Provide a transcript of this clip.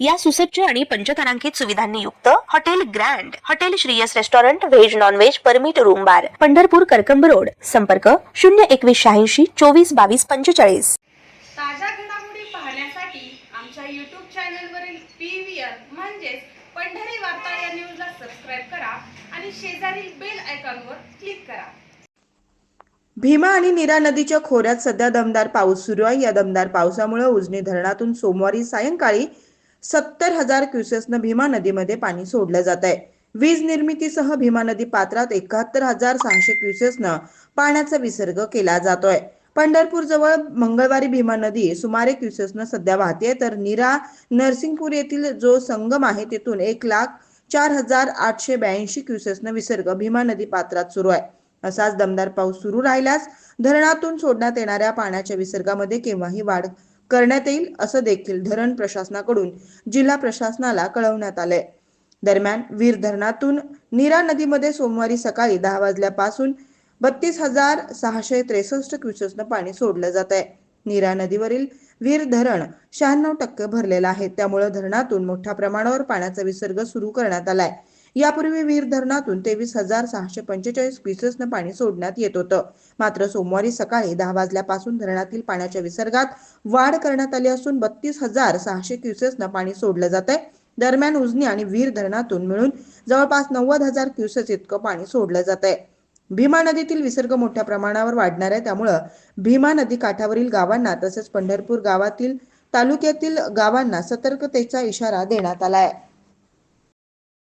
या सुसज्ज आणि पंचतारांकित सुविधांनी युक्त hotel grand hotel Shriyas restaurant veg non veg permit room bar Pandharpur Karkamb road. संपर्क शून्य एकवीस शहाऐंशी चोवीस बावीस पंचेचाळीस. ताज्या घडामोडी पाहण्यासाठी आमच्या यूट्यूब चॅनलवरील पी व्ही आर म्हणजेच पंढरी वार्ता या न्यूजला सबस्क्राईब करा आणि शेजारील बेल आयकॉनवर क्लिक करा. भीमा आणि नीरा नदीच्या खोऱ्यात सध्या दमदार पाऊस सुरू आहे. या दमदार पावसामुळे उजनी धरणातून सोमवारी सायंकाळी सत्तर हजार क्युसेसनं भीमा नदीमध्ये पाणी सोडलं जात आहे. वीज निर्मितीसह भीमा नदी पात्रात एकाहत्तर हजार सहाशे क्युसेसनं पाण्याचा विसर्ग केला जातोय. पंढरपूर जवळ मंगळवारी भीमा नदी सुमारे क्युसेसनं सध्या वाहते तर निरा नरसिंगपूर येथील जो संगम आहे तिथून एक लाख चार हजार आठशे ब्याऐंशी क्युसेसनं विसर्ग भीमा नदी पात्रात सुरू आहे. असाच दमदार पाऊस सुरू राहिल्यास धरणातून सोडण्यात येणाऱ्या पाण्याच्या विसर्गामध्ये केव्हाही वाढ करण्यात येईल असं देखील धरण प्रशासनाकडून जिल्हा प्रशासनाला कळवण्यात आलंय. दरम्यान वीर धरणातून नीरा नदीमध्ये सोमवारी सकाळी दहा वाजल्यापासून बत्तीस हजार सहाशे त्रेसष्ट क्युसेसनं पाणी सोडलं जात आहे नीरा नदीवरील वीर धरण शहाण्णव टक्के भरलेलं आहे. त्यामुळे धरणातून मोठ्या प्रमाणावर पाण्याचा विसर्ग सुरू करण्यात आलाय. यापूर्वी वीर धरणातून तेवीस हजार सहाशे पंचेचाळीस क्युसेसनं पाणी सोडण्यात येत होतं. मात्र सोमवारी सकाळी दहा वाजल्यापासून धरणातील पाण्याच्या विसर्गात वाढ करण्यात आली असून बत्तीस हजार सहाशे क्युसेसनं पाणी सोडलं जात आहे दरम्यान उजनी आणि वीर धरणातून मिळून जवळपास नव्वद हजार क्युसेस इतकं पाणी सोडलं जात आहे भीमा नदीतील विसर्ग मोठ्या प्रमाणावर वाढणार आहे. त्यामुळं भीमा नदी काठावरील गावांना तसेच पंढरपूर गावातील तालुक्यातील गावांना सतर्कतेचा इशारा देण्यात आला आहे